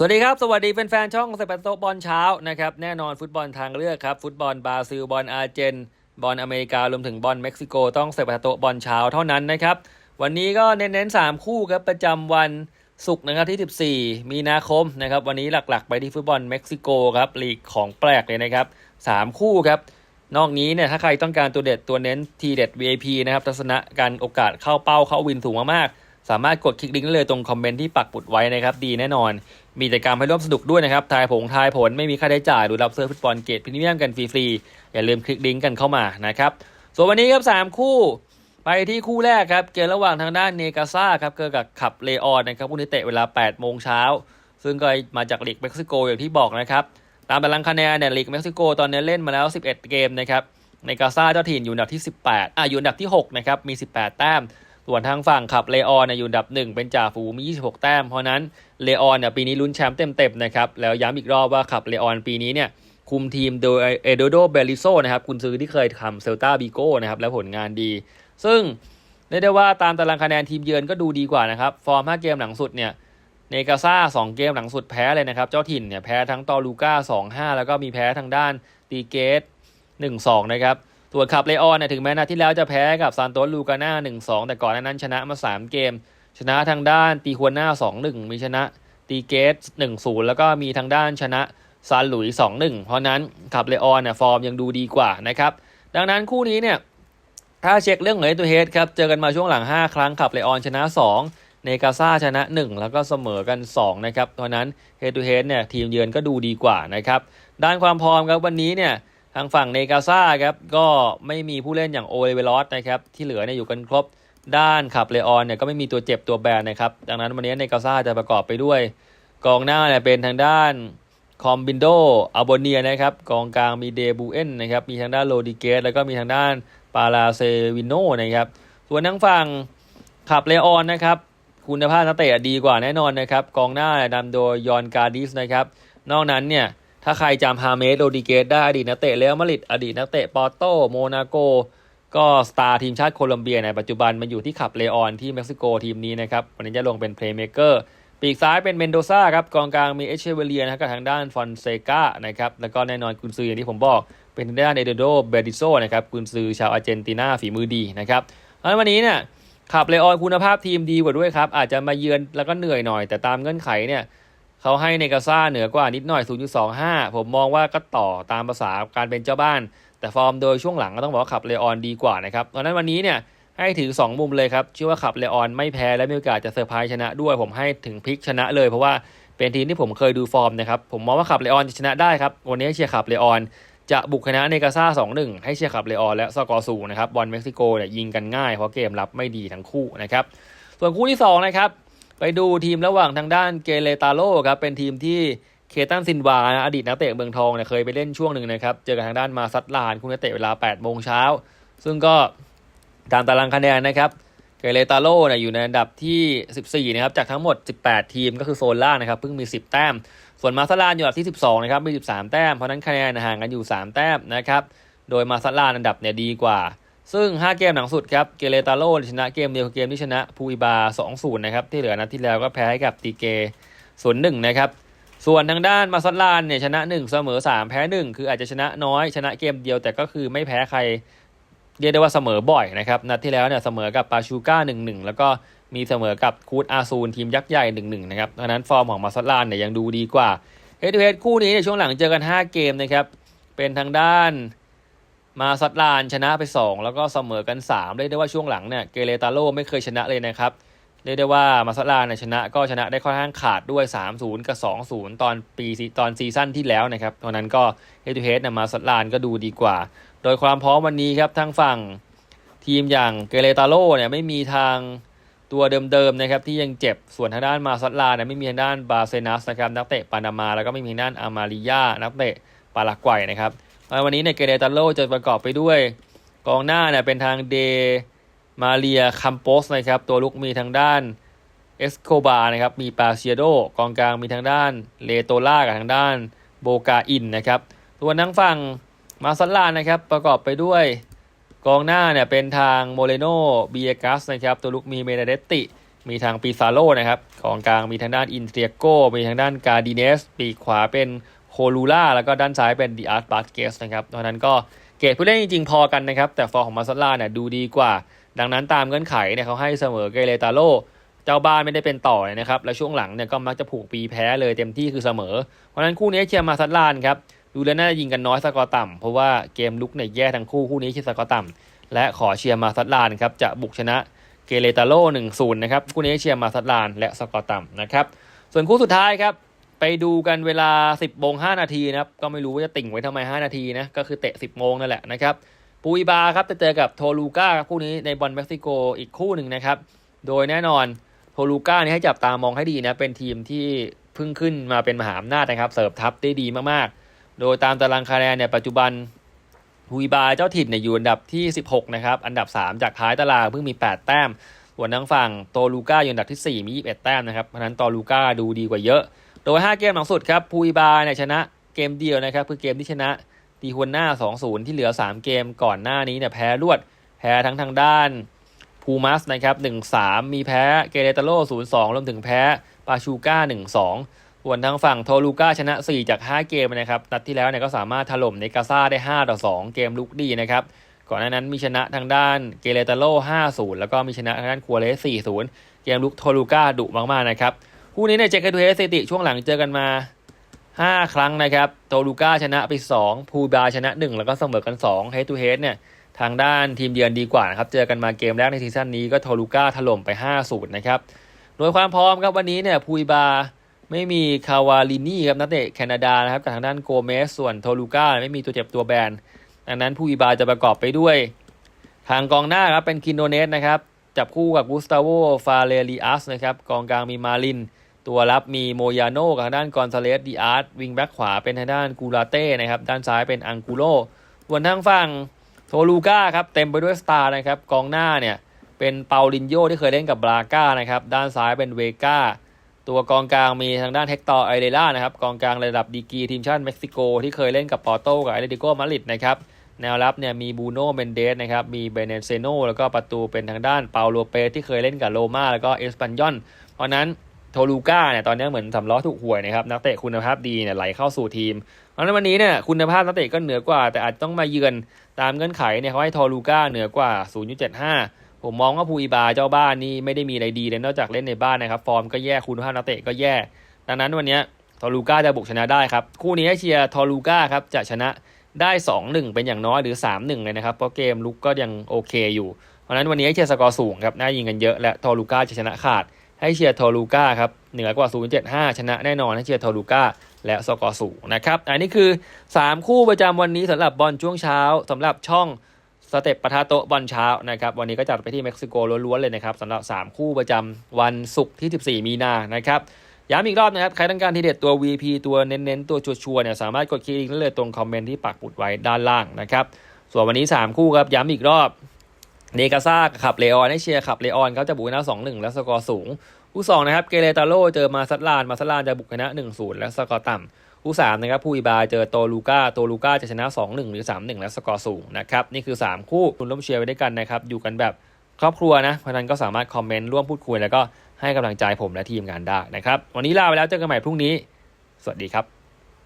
สวัสดีครับ สวัสดีแฟนๆช่องสเปนโตบอลเช้านะครับแน่นอนฟุตบอลทางเลือกครับ ฟุตบอลบราซิลบอลอาร์เจนบอลอเมริการวมถึงบอลเม็กซิโกต้องสเปนโตบอลเช้าเท่านั้นนะครับ วันนี้ก็เน้นๆ 3 คู่ครับประจำวันศุกร์นะครับที่ 14 มีนาคมนะครับวันนี้หลักๆ ไปที่ฟุตบอลเม็กซิโกครับลีกของแปลกเลยนะครับ 3 คู่ครับนอกนี้เนี่ยถ้าใครต้องการตัวเด็ดตัวเน้นทีเด็ด VIP นะครับทัศนะการโอกาสเข้าเป้าเข้าวินสูงมากๆ สามารถกดคลิกลิงก์ได้เลยตรงคอมเมนต์ที่ปักปุดไว้นะครับ ดีแน่นอน มีกิจกรรมให้ร่วมสนุกด้วยนะครับ ทายผงทายผลไม่มีค่าใช้จ่ายหรือรับเสื้อฟุตบอลเกรดพรีเมียมกันฟรีๆ อย่าลืมคลิกลิงก์กันเข้ามานะครับ ส่วนวันนี้ครับ 3 คู่ ไปที่คู่แรกครับ เกมระหว่างทางด้านเนกาซ่าครับเจอกับขับเลออนนะครับคู่นี้เตะเวลา 8 โมงเช้า ซึ่งก็มาจากลีกเม็กซิโกอย่างที่บอกนะครับ ตามตารางคะแนนเนี่ยลีกเม็กซิโกตอนนี้เล่นมาแล้ว 11 เกมนะครับในกาซาเจ้าถิ่นอยู่อันดับที่ 18อะอยู่อันดับที่ 6 นะครับ มี 18 แต้ม ส่วนทางฝั่งขับเลออนอยู่อันดับ1เป็นจ่าฝูงมี 26 แต้ม เพราะนั้นเลออนเนี่ยปีนี้ลุ้นแชมป์เต็มๆนะครับแล้วย้ำอีกรอบว่าขับเลออนปีนี้เนี่ยคุมทีมโดยเอโดโดเบลิโซนะครับกุนซือที่เคยทำเซลตาบิโก้นะครับและผลงานดี ซึ่งเรียกได้ว่าตามตารางคะแนนทีมเยือนก็ดูดีกว่านะครับ ฟอร์ม 5 เกมหลังสุดเนี่ยเนกาซ่า 2 เกมหลังสุดแพ้เลยนะครับ เจ้าถิ่นเนี่ยแพ้ทั้งตอลูก้า 2-5 แล้วก็มีแพ้ทางด้านตีเกต 1-2 นะครับ ส่วนขับเลออนเนี่ยถึงแม้นัดที่แล้วจะแพ้กับซานโตสลูกาน่า1-2แต่ก่อนหน้านั้นชนะมา3เกม ชนะทางด้านตีควนหน้า2-1มีชนะตีเกต1-0แล้วก็มีทางด้านชนะซานหลุย2-1เพราะนั้นขับเลออนเนี่ยฟอร์มยังดูดีกว่านะครับ ดังนั้นคู่นี้เนี่ยถ้าเช็คเรื่องของเฮดตัวเฮดครับเจอกันมาช่วงหลัง 5 ครั้งขับเลออนชนะ 2 เนกาซาชนะ 1 แล้วก็เสมอกัน 2 นะครับเพราะนั้นเฮดตัวเฮดเนี่ยทีมเยือนก็ดูดีกว่านะครับ ด้านความพร้อมครับวันนี้เนี่ย ทางฝั่งเนกาซาครับก็ไม่มีผู้เล่นอย่างโอเลเวลอสนะครับที่เหลือเนี่ยอยู่กันครบด้านขับเลออนเนี่ยก็ไม่มีตัวเจ็บตัวแบนนะครับดังนั้นวันนี้เนกาซาจะประกอบไปด้วยกองหน้าเนี่ยเป็นทางด้านคอมบินโดอัลโบเนียนะครับกองกลางมีเดบูเอนนะครับมีทางด้านโรดิเกสแล้วก็มีทางด้านปาลาเซวิโนนะครับส่วนทางฝั่งขับเลออนนะครับคุณภาพนักเตะดีกว่าแน่นอนนะครับกองหน้านำโดยยอนการดิสนะครับนอกนั้นเนี่ย ถ้าใครจำฮาเมสโรดิเกสได้อดีตนักเตะเรอัลมาดริดอดีตนักเตะปอร์โตโมนาโก ก็สตาร์ทีมชาติโคลอมเบียในปัจจุบันมาอยู่ที่ขับเลออนที่เม็กซิโกทีมนี้นะครับ วันนี้จะลงเป็นเพลย์เมเกอร์ปีกซ้ายเป็นเมนโดซ่าครับกองกลางมีเอเชเวเลียนะครับกับทางด้านฟอนเซกานะครับแล้วก็แน่นอนกุนซืออย่างที่ผมบอกเป็นทางด้านเอเดโดเบดิโซนะครับกุนซือชาวอาร์เจนตินาฝีมือดีนะครับเพราะฉะนั้นวันนี้เนี่ยขับเลออนคุณภาพทีมดีกว่าด้วยครับอาจจะมาเยือนแล้วก็เหนื่อยหน่อย แต่ตามเงื่อนไขเนี่ย เขาให้เนกาซ่าเหนือกว่านิดหน่อย 0.25 ผมมองว่าก็ต่อตามภาษาการเป็นเจ้าบ้าน แต่ฟอร์มโดยช่วงหลังก็ต้องบอกว่าขับเลออนดีกว่านะครับเพราะฉะนั้นวันนี้เนี่ยให้ถือ 2 มุมเลยครับเชื่อว่าขับเลออนไม่แพ้และมีโอกาสจะเซอร์ไพรส์ชนะด้วย ผมให้ถึงพลิกชนะเลยเพราะว่าเป็นทีมที่ผมเคยดูฟอร์มนะครับผมมองว่าขับเลออนจะชนะได้ครับวันนี้เชียร์ขับเลออนจะบุกชนะเนกาซ่า2-1 ให้เชียร์ขับเลออนและสกอร์สูงนะครับบอลเม็กซิโกเนี่ยยิงกันง่ายเพราะเกมรับไม่ดีทั้งคู่นะครับส่วนคู่ที่สองนะครับ ไปดูทีมระหว่างทางด้านเกเรตาโลครับเป็นทีมที่เคตันซินวานะอดีตนักเตะเมืองทองเนี่ยเคยไปเล่นช่วงหนึ่งนะครับ เจอกับทางด้านมาซัตลานคุณนักเตะเวลา8โมงเช้า ซึ่งก็ตามตารางคะแนนนะครับ เกเรตาโลเนี่ยอยู่ในอันดับที่ 14 นะครับ จากทั้งหมด 18 ทีมก็คือโซนล่างนะครับ เพิ่งมี 10 แต้ม ส่วนมาซัตลานอยู่อันดับที่ 12 นะครับ มี 13 แต้ม เพราะนั้นคะแนนห่างกันอยู่ 3 แต้มนะครับ โดยมาซัตลานอันดับเนี่ยดีกว่า ซึ่ง 5 เกมหลังสุดครับ เกเรตาโลชนะเกมเดียวเกมที่ชนะพูอิบา 2-0 นะครับ ที่เหลือนัดที่แล้วก็แพ้ให้กับตีเก0-1 นะครับ ส่วนทางด้านมาซัตลานเนี่ยชนะ 1 เสมอ 3 แพ้ 1 คืออาจจะชนะน้อยชนะเกมเดียวแต่ก็คือไม่แพ้ใคร เรียกได้ว่าเสมอบ่อยนะครับ นัดที่แล้วเนี่ยเสมอกับปาชูก้า 1-1 แล้วก็มีเสมอกับคูดอาซูนทีมยักษ์ใหญ่ 1-1 นะครับเพราะฉะนั้นฟอร์มของมาซัตลานเนี่ยยังดูดีกว่าเฮดเฮดคู่นี้ในช่วงหลังเจอกัน 5 เกมนะครับเป็นทางด้าน มาซัตลานชนะไป 2 แล้วก็เสมอกัน3เรียกได้ว่าช่วงหลังเนี่ยเกเรตาโลไม่เคยชนะเลยนะครับเรียกได้ว่ามาซัตลานเนี่ยชนะก็ชนะได้ค่อนข้างขาดด้วย 3-0 กับ 2-0 ตอนปีตอนซีซั่นที่แล้วนะครับเพราะนั้นก็เฮดทูเฮดเนี่ยมาซัตลานก็ดูดีกว่า โดยความพร้อมวันนี้ครับทางฝั่งทีมอย่างเกเรตาโลเนี่ยไม่มีทางตัวเดิมๆนะครับที่ยังเจ็บส่วนทางด้านมาซัตลานเนี่ยไม่มีทางด้านบาเซนัสนะครับนักเตะปานามาแล้วก็ไม่มีด้านอามาริยานักเตะปารากวัยนะครับ วันนี้เนี่ยเกเรตาโลจะประกอบไปด้วยกองหน้าเนี่ยเป็นทางเดมาเรียคัมโปสนะครับ ตัวลุกมีทางด้านเอสโคบานะครับ มีปาเซียโดกองกลางมีทางด้านเลโตล่ากับทางด้านโบกาอินนะครับส่วนทางฝั่งมาซัลลานะครับประกอบไปด้วยกองหน้าเนี่ยเป็นทางโมเรโนเบียกัสนะครับตัวลุกมีเมเนเดตติ มีทางปีซาโลนะครับของกลางมีทางด้านอินเทรียโกมีทางด้านกาดิเนส ปีกขวาเป็น ลูล่าแล้วก็ด้านซ้ายเป็นดิอาร์ตบาสเกสนะครับตอนนั้นก็เกรดผู้เล่นจริงๆพอกันนะครับ แต่ฟอร์ของมาซาล่าเนี่ยดูดีกว่า ดังนั้นตามเงื่อนไขเนี่ยเขาให้เสมอเกเรตาโลเจ้าบ้านไม่ได้เป็นต่อเลยนะครับ แล้วช่วงหลังเนี่ยก็มักจะผูกปีแพ้เลยเต็มที่คือเสมอ เพราะนั้นคู่นี้เชียร์มาซัดลานครับดูแล้วน่าจะยิงกันน้อยสกอร์ต่ำเพราะว่าเกมลุกเนี่ยแย่ทั้งคู่คู่นี้เชียร์สกอร์ต่ำและขอเชียร์มาซัดลานครับจะบุกชนะเกเรตาโล1-0นะครับคู่นี้เชียร์มาซัดลานและสกอร์ต่ำนะครับส่วนคู่สุดท้ายครับ ไปดูกันเวลา 10โมง5นาทีนะครับก็ไม่รู้ว่าจะติ่งไว้ทำไม 5 นาทีนะก็คือเตะ 10โมงนั่นแหละนะครับปูอิบาครับจะเจอกับโทลูก้าคู่นี้ในบอลเม็กซิโกอีกคู่หนึ่งนะครับโดยแน่นอนโทลูก้านี่ให้จับตามองให้ดีนะเป็นทีมที่เพิ่งขึ้นมาเป็นมหาอำนาจนะครับเสิร์ฟทัพได้ดีมากๆ โดยตามตารางคะแนนเนี่ยปัจจุบันฮุยบาเจ้าถิ่นเนี่ยอยู่อันดับที่ 16 นะครับ อันดับ 3 จากท้ายตารางเพิ่งมี 8 แต้มส่วนทางฝั่งโตลูก้าอยู่อันดับที่ 4 มี 21 แต้มนะครับ เพราะฉะนั้นโตลูก้าดูดีกว่าเยอะ โดย 5 เกมหลังสุดครับฮุยบาเนี่ยชนะเกมเดียวนะครับคือเกมที่ชนะตีฮวนหน้า 2-0 ที่เหลือ 3 เกมก่อนหน้านี้เนี่ยแพ้รวดแพ้ทั้งทางด้านพูมัสนะครับ1-3 มีแพ้เกเรตาโล0-2 รวมถึงแพ้ปาชูก้า 1-2 ส่วนทางฝั่งโทลูก้าชนะ 4 จาก 5 เกมนะครับ นัดที่แล้วเนี่ยก็สามารถถล่มเนกาซ่าได้5-2เกมลุกดีนะครับ ก่อนหน้านั้นมีชนะทางด้านเกเรตาโล5-0 แล้วก็มีชนะทางด้านคัวเลส4-0 เกมลุกโทลูก้าดุมากๆนะครับ คู่นี้เนี่ยเจคดูเฮสติช่วงหลังเจอกันมา 5 ครั้งนะครับโตลูก้าชนะไป 2 พูบาชนะ 1 แล้วก็เสมอกัน2เฮดทูเฮดเนี่ยทางด้านทีมเยือนดีกว่านะครับเจอกันมาเกมแรกในซีซั่นนี้ก็โทลูก้าถล่มไป5-0นะครับโดยความพร้อมครับวันนี้เนี่ยพูบาไม่มีคาวาลินี่ครับนักเตะแคนาดานะครับกับทางด้านโกเมสส่วนโทลูก้าไม่มีตัวเจ็บตัวแบนดังนั้นพูบาจะประกอบไปด้วย ทางกองหน้าครับเป็นคินโดเนสนะครับจับคู่กับกุสตาโวฟาเรลิอัสนะครับกองกลางมีมาลิน ตัวรับมีโมยาโนกับทางด้านกอนซาเลสดิอาร์ตวิงแบ็กขวาเป็นทางด้านกูลาเต้นะครับ ด้านซ้ายเป็นอังกูโลส่วนทางฝั่งโทลูก้าครับ เต็มไปด้วยสตาร์นะครับ กองหน้าเนี่ย เป็นเปาลินโยที่เคยเล่นกับบราก้านะครับ ด้านซ้ายเป็นเวก้าตัวกองกลางมีทางด้านเฮกตอร์ไอเดล่านะครับ กองกลางระดับดีกีทีมชาติเม็กซิโก ที่เคยเล่นกับปอร์โตกับไอเดติโกมาดริดนะครับแนวรับเนี่ยมีบูโน่เมนเดสนะครับ มีเบเนเซโนแล้วก็ประตูเป็นทางด้านเปาโลเปสที่เคยเล่นกับโรมาแล้วก็เอสปันยอน เพราะนั้น โทลูก้าเนี่ยตอนนี้เหมือนสำล้อถูกหวยนะครับนักเตะคุณภาพดีเนี่ยไหลเข้าสู่ทีมเพราะฉะนั้นวันนี้เนี่ยคุณภาพนักเตะก็เหนือกว่า แต่อาจต้องมาเยือนตามเงื่อนไขเนี่ยเขาให้โทลูก้าเหนือกว่า 0.75 ผมมองว่าภูอีบาเจ้าบ้านนี่ไม่ได้มีอะไรดีเลยนอกจากเล่นในบ้านนะครับฟอร์มก็แย่คุณภาพนักเตะก็แย่ ดังนั้นวันนี้โทลูก้าจะบุกชนะได้ครับ คู่นี้เชียร์โทลูก้าครับจะชนะได้ 2-1 เป็นอย่างน้อยหรือ 3-1 เลยนะครับเพราะเกมลุกก็ยังโอเคอยู่ เพราะฉะนั้นวันนี้เชียร์สกอร์สูงครับน่ายิงกันเยอะและโทลูก้าจะชนะขาด ให้เชียร์โทลูก้าครับเหนือกว่า 0.75 ชนะแน่นอนให้เชียร์โทลูก้าและสกอร์สูงนะครับอันนี้คือ 3 คู่ประจำวันนี้สำหรับบอลช่วงเช้าสำหรับช่องสเต็ปปะทะโตบอลเช้านะครับวันนี้ก็จัดไปที่เม็กซิโกล้วนๆเลยนะครับสำหรับ 3 คู่ประจำวันศุกร์ที่ 14 มีนานะครับย้ำอีกรอบนะครับ ใครต้องการทีเด็ดตัว VP ตัวเน้นๆ ตัวชัวร์ๆเนี่ยสามารถกดคลิกได้เลยตรงคอมเมนต์ที่ปักหมุดไว้ด้านล่างนะครับ ส่วนวันนี้ 3 คู่ครับ ย้ำอีกรอบ เนกาซ่าขับเลออนให้เชียร์ขับเลออนเขาจะบุกชนะ2-1และสกอร์สูงคู่สองนะครับเกเรตาโลเจอมาซัตลานมาซัตลานจะบุกชนะ1-0และสกอร์ต่ำคู่สามนะครับผู้อีบาเจอโตลูก้าโตลูก้าจะชนะ2-1หนึ่งหรือ3-1และสกอร์สูงนะครับนี่คือ3คู่คุณร่วมเชียร์ไว้ด้วยกันนะครับอยู่กันแบบครอบครัวนะเพราะนั้นก็สามารถคอมเมนต์ร่วมพูดคุยแล้วก็ให้กำลังใจผมและทีมงานได้นะครับวันนี้ลาไปแล้วเจอกันใหม่พรุ่งนี้ สวัสดีครับ